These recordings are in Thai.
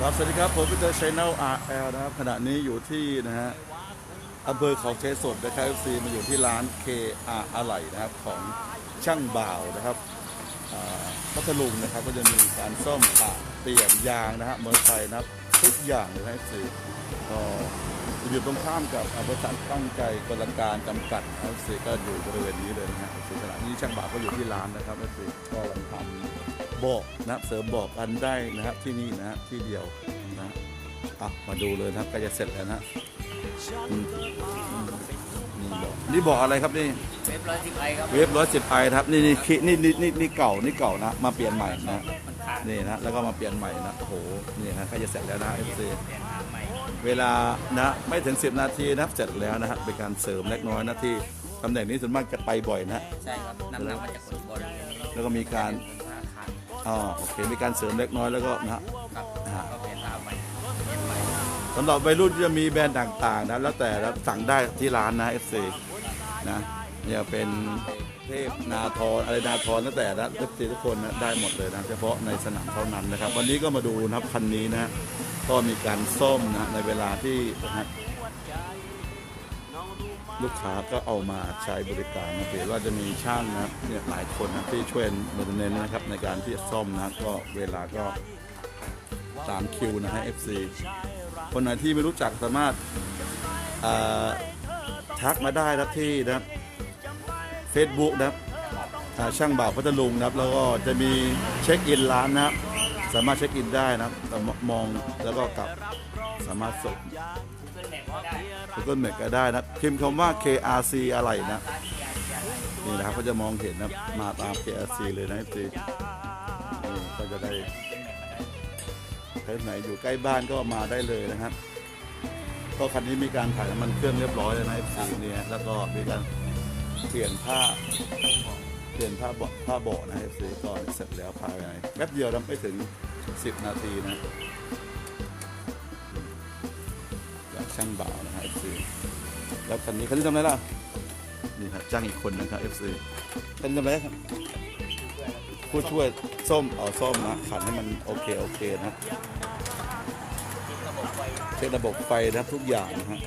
ครับสวัสดีครับ ผมพีเตอร์ชัยแนล RL นะครับ ขณะนี้อยู่ที่นะฮะอำเภอเขาเชสดนะครับ FC มาอยู่ที่ร้าน KR อาอะไหล่นะครับ ของช่างบ่าวนะครับ พัทลุงนะครับก็จะมีการซ่อมปะเปลี่ยนยางนะฮะมอเตอร์ไซค์นะครับทุกอย่างเลยนะ FC ก็อยู่ตรงข้ามกับบริษัทตั้งใจกลการจำกัดนะครับ FC ก็อยู่บริเวณนี้เลยนะฮะ FC ขณะนี้ช่างบ่าวก็อยู่ที่ร้านนะครับ FC ก็กำลังทำบอกนะเสริมบอกกันได้นะครับที่นี่นะฮะที่เดียวนะอะมาดูเลยนะครับใกล้จะเสร็จแล้วนะ นี่บอกนี่บอกอะไรครับนี่ เว็บร้อยสิบไอครับ เวฟร้อยสิบไอครับนี่นี่คินี่นี่นี่นี่เก่านี่เก่านะมาเปลี่ยนใหม่นะมันขาดนี่นะแล้วก็มาเปลี่ยนใหม่นะโอ้โหนี่นะใกล้จะเสร็จแล้วนะเอฟซีเปลี่ยนหางใหม่เวลานะไม่ถึง 10 นาทีนะครับเสร็จแล้วนะฮะเป็นการเสริมเล็กน้อยนะที่ตำแหน่งนี้ส่วนมากจะไปบ่อยนะ ใช่ครับน้ำหนักมันจะกดบอลแล้วก็มีการขาขาดอ๋อโอเคมีการเสริมเล็กน้อยแล้วก็นะฮะ ครับอ่า ก็เปลี่ยนหางใหม่เปลี่ยนใหม่สำหรับวัยรุ่นที่จะมีแบรนด์ต่างๆนะแล้วแต่แล้วสั่งได้ที่ร้านนะ FC นะเนี่ยเป็นเทพนาทรอะไรนาทรตั้งแต่ละ FC ทุกคนนะได้หมดเลยนะเฉพาะในสนามเท่านั้นนะครับ วันนี้ก็มาดูนะครับคันนี้นะก็มีการซ่อมนะในเวลาที่นะฮะลูกค้าก็เอามาใช้บริการนะเห็นว่าจะมีช่างนะเนี่ยหลายคนนะที่ช่วยมาเนินนะครับในการที่จะซ่อมนะก็เวลาก็ตามคิวนะฮะ FC คนไหนที่ไม่รู้จักสามารถอ่อ ทักมาได้ครับที่นะครับ Facebook นะครับช่างบ่าวพัทลุงนะครับ แล้วก็จะมีเช็คอินร้านนะครับ สามารถเช็คอินได้นะครับมองแล้วก็กลับสามารถส่ง Google Map ก็ได้นะพิมพ์คำว่า KRC อะไรนะนี่นะครับก็จะมองเห็นนะมาตาม KRC เลยนะจีก็จะได้ใครไหนอยู่ใกล้บ้านก็มาได้เลยนะครับ ก็คันนี้มีการถ่ายน้ำมันเครื่องเรียบร้อยแล้วนะ FC เนี่ยแล้วก็มีการเปลี่ยนผ้าเปลี่ยนผ้าเบาะผ้าเบาะนะ FC ก็เสร็จแล้วภายในแป๊บเดียวนะไม่ถึง 10 นาทีนะจากช่างบ่าวนะฮะ FC แล้วคันนี้คันนี้ทำอะไรล่ะนี่ครับจ้างอีกคนนะครับ FC คันนี้ทำอะไรครับผู้ช่วยส้มเอาส้มนะขันให้มันโอเคโอเคนะ เช็คระบบไฟนะครับทุกอย่างนะฮะ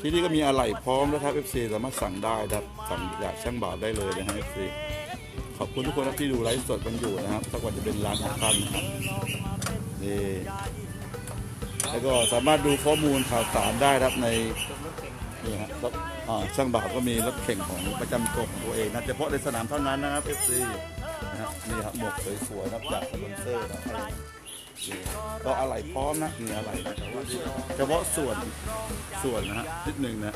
ที่นี่ก็มีอะไหล่พร้อมนะครับ FC สามารถสั่งได้นะครับสั่งอยากช่างบ่าวได้เลยนะฮะ FC ขอบคุณทุกคนนะที่ดูไลฟ์สดกันอยู่นะครับสักวันจะเป็นร้านของท่านนะครับนี่แล้วก็สามารถดูข้อมูลข่าวสารได้นะครับในนี่ฮะรถอ่าช่างบ่าวก็มีรถเข่งของประจำตัวของตัวเองนะเฉพาะในสนามเท่านั้นนะครับ FC นะฮะนี่ครับหมวกสวยๆนะครับจากสปอนเซอร์นะครับ ก็อะไรพร้อมนะนี่อะไรนะแต่ว่าเฉพาะส่วนส่วนนะฮะนิดหนึ่งนะ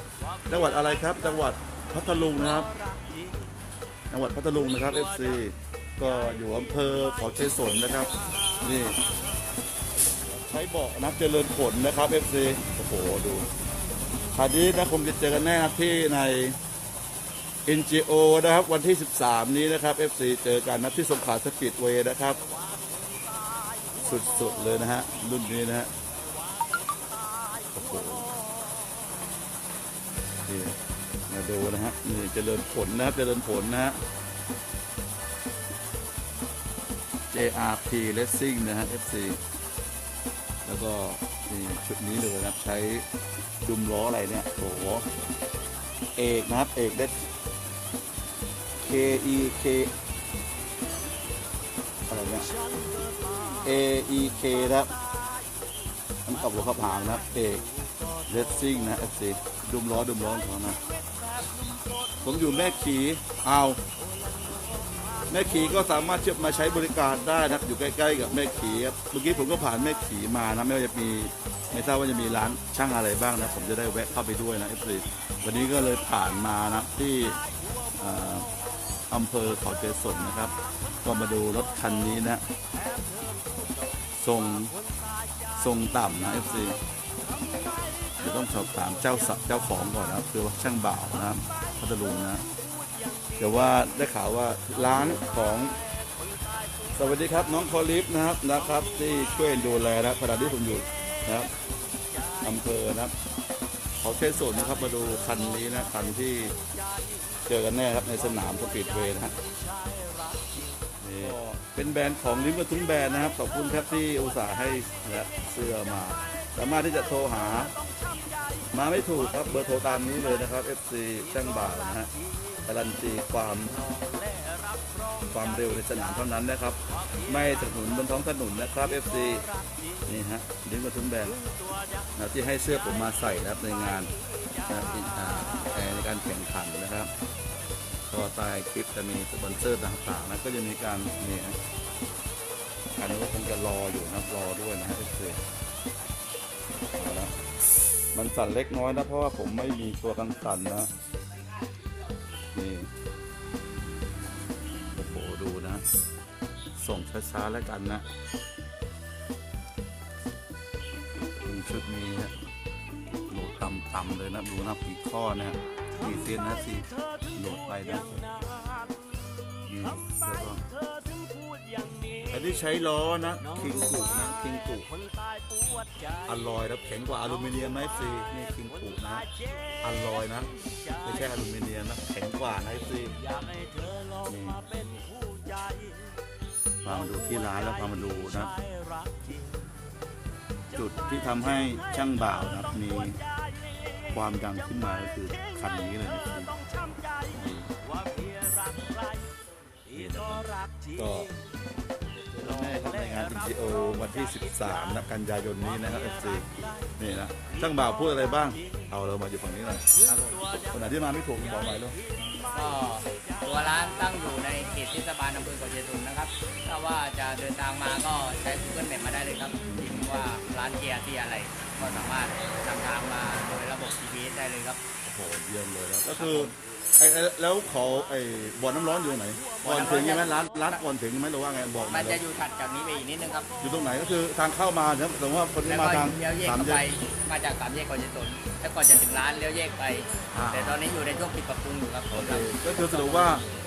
จังหวัดอะไรครับ จังหวัดพัทลุงนะครับ จังหวัดพัทลุงนะครับ FC ก็อยู่อำเภอเขาชัยสนนะครับ นี่ใช้เบาะนะเจริญผลนะครับ FC โอ้โหดูคราวนี้นะคงจะเจอกันแน่นะที่ใน NGO นะครับ วันที่ 13 นี้นะครับ FC เจอกันนะที่สงขลาสปีดเวย์นะครับ สุดๆเลยนะฮะ รุ่นนี้นะฮะ โอ้โหนี่มาดูนะฮะ นี่เจริญผลนะครับเจริญผลนะฮะ JRP Racing นะฮะ FC แล้วก็นี่ชุดนี้เลยนะครับ ใช้ดุมล้ออะไรเนี่ย โอ้โห เอกนะครับ เอกได้ K E K อะไรเนี่ย A E K นะครับมันตบหัวขับหางนะครับเอกเลสซิ่งนะ FC ดุมล้อดุมล้อของเขานะ ผมอยู่แม่ขีเอาแม่ขีก็สามารถเชื่อมาใช้บริการได้นะครับ อยู่ใกล้ๆ กับแม่ขีครับเมื่อกี้ผมก็ผ่านแม่ขีมานะไม่ว่าจะมีไม่ทราบว่าจะมีร้านช่างอะไรบ้างนะ ผมจะได้แวะเข้าไปด้วยนะ FC วันนี้ก็เลยผ่านมานะที่ อำเภอเขาเจสนนะครับ ก็มาดูรถคันนี้นะทรงทรงต่ำนะ FC เดี๋ยวต้องสอบถามเจ้าสัเจ้าของก่อนนะครับ คือว่าช่างบ่าวนะครับพัทลุงนะแต่ว่าได้ข่าวว่าร้านของสวัสดีครับน้องพอลิฟนะครับนะครับ ที่ช่วยดูแลนะขณะที่ผมอยู่นะครับอำเภอนะครับเขาเทศสนนะครับมาดูคันนี้นะคันที่ เจอกันแน่ครับในสนามสปีดเวย์นะฮะนี่เป็นแบรนด์ของลิมกระทุ้งแบรนด์นะครับ ขอบคุณครับที่อุตส่าห์ให้นะเสื้อมา สามารถที่จะโทรหา มาไม่ถูกครับเบอร์โทรตามนี้เลยนะครับ FC ช่างบ่าวนะฮะการันตีความ ความเร็วในสนามเท่านั้นนะครับ ไม่สนับสนุนบนท้องถนนนะครับ FC นี่ฮะลิ้นกระทุ่มแบนนะที่ให้เสื้อผมมาใส่นะครับในงานนะในการแข่งขันนะครับก็ใต้คลิปจะมีสปอนเซอร์ต่างๆนะก็จะมีการนี่ฮะอันนี้ก็คงจะรออยู่นะรอด้วยนะฮะ FC เอาละมันสั่นเล็กน้อยนะเพราะว่าผมไม่มีตัวกันสั่นนะนี่ ส่งช้าๆแล้วกันนะ มีชุดนี้ฮะโหลดต่ำๆเลยนะ ดูนะกี่ข้อนะสี่เซนนะสิโหลดไปนะนี่แล้วก็อันนี้ใช้ล้อนะ คิงกุนะ คิงกุอลลอยนะแข็งกว่าอลูมิเนียมไหมซีนี่คิงกูนะอลลอยนะ ไม่ใช่อลูมิเนียมนะ แข็งกว่านะซีนี่ามาดูที่ร้านแล้วพามาดูนะจุดที่ทำให้ช่างบ่าวนะครับมีความดังขึ้นมาก็คือคันนี้เลยนะครับก็แน่ครับในงาน NGO วันที่ 13นะกันยายนนี้นะครับ FC นี่นะช่างบ่าวพูดอะไรบ้าง เอาเรามาอยู่ฝั่งนี้หน่อยครับผมคนไหนที่มาไม่ถูกบอกไปลูก ก็ตัวร้านตั้งอยู่ในเขตเทศบาลอำเภอเกาะเยตุนนะครับ ถ้าว่าจะเดินทางมาก็ใช้ Google Map มาได้เลยครับพิมพ์ว่าร้านเกียร์ที่อะไร ก็สามารถนำทางมาโดยระบบ GPS ได้เลยครับ โอ้โหเยี่ยมเลยนะก็คือไอ้ไอ้แล้วเขาไอ้บ่อน้ำร้อนอยู่ไหนก่อนถึงใช่ไหมร้านร้านก่อนถึงไหมหรือว่าไงบอกมัมานเลจะยอยู่ถัดจากนี้ไปอีกนิดนึงครับ อยู่ตรงไหนก็คือทางเข้ามาเนี่ยสมมติว่าคนที่แล้วมาก็ทางเลี้ยวแยกสามเข้าแยไปก มาจากสามแยกเกาะเยตุนแล้วก่อนจะถึงร้านเลี้ยวแยกไป อ่า แต่ตอนนี้อยู่ในช่วงปิดปรับปรุงอยู่ครับ โอเคก็คือสรุปว่า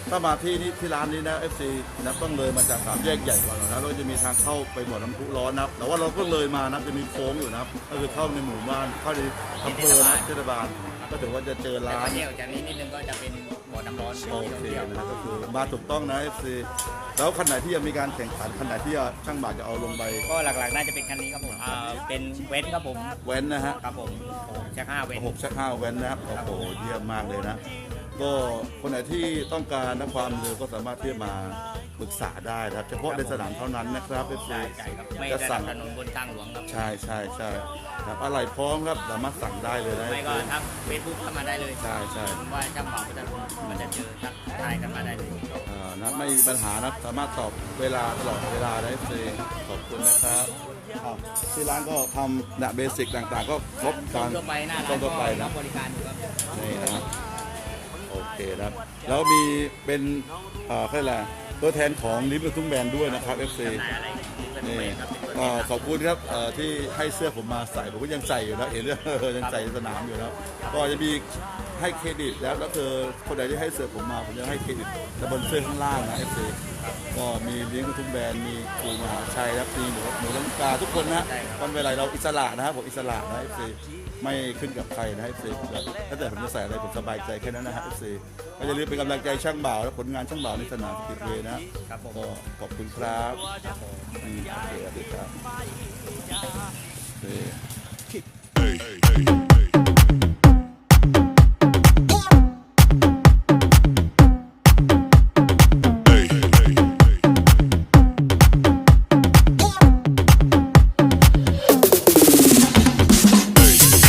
ถ้ามาที่นี่ที่ร้านนี้นะ FC นะต้องเลยมาจากสามแยกใหญ่ก่อนนะแล้วก็จะมีทางเข้าไปบ่อน้ำพุร้อนนะครับแต่ว่าเราก็เลยมานะจะมีโค้งอยู่นะครับก็คือเข้าในหมู่บ้านเข้าในอำเภอนะเทศบาลก็ถือว่าจะเจอแต่ร้าว่านแยกออกจากนี้นิดนึงก็จะเป็น บ่อน้ำร้อนโอที่ท่องเคเที่ยวนะก็คือมาถูกต้องนะ FC แล้วคันไหนที่ยังมีการแข่งขันคันไหนที่ช่างบาทจะเอาลงไปก็หลักๆน่าจะเป็นคันนี้ครับผมอ่าเป็นเว้นครับผม แว้นนะฮะครับผมชักห้าเว้น หกชักห้าแว้นนะครับโอ้โหเยี่ยมมากเลยนะ ก็คนไหนที่ต้องการนะความเร็วก็สามารถที่จะมาปรึกษาได้นะครับ เฉพาะในสนามเท่านั้นนะครับ FC ใช่ใช่ครับไม่จะได้สั่งถนนบนทางหลวงครับใช่ใช่ใช่ครับอะไรพร้อมครับสามารถสั่งได้เลยนะไม่ก็ทักเฟซบุ๊กเข้ามาได้เลยใช่ใช่ว่าช่างเหมาก็จะมันจะเจอทักทายกันมาได้เลยอ่านะไม่มีปัญหานะสามารถตอบเวลาตลอดเวลาได้เลยขอบคุณนะครับอ่าที่ร้านก็ทำนะเบสิกต่างๆ ก็ครบการทั่วไปหน้าร้านทั่ก็วไปรันะบบริการอยู่ครับ นี่นะครับโอ เคนะครับแล้วมีเป็นอ่าใค่ะไรตัวแทนของลิฟต์ทุ่งแบนด้วยนะครับ FC จำหน่ายอะไรเป็นนี่เวครับเป็นตัวแทก็ขอบคุณครับเอ่อที่ให้เสื้อผมมาใส่ผมก็ยังใส่อยู่นะเห็นเรื่องยังใส่สนามอยู่นะก็จะมีให้เครดิตแล้วก็คือคนใดที่ให้เสื้อผมมาผมจะให้เครดิตแต่บนเสื้อข้างล่างนะ FC ก็มีลิงก์ทุ่งแบนมีครูมหาชัยครับมีหนูหนูลังกาทุกคนนะวันเวลาเราอิสระนะครับผมอิสระนะ FC ไม่ขึ้นกับใครนะ FC ผมจะถ้าแต่ผมจะใส่อะไรผมสบายใจแค่นั้นนะฮะ FC ก็อย่าลืมเป็นกำลังใจช่างบ่าวและผลงานช่างบ่าวในสนามสกิดเวย์นะครับผมก็ขอบคุณครับอืมโอเคสวัสดีครับ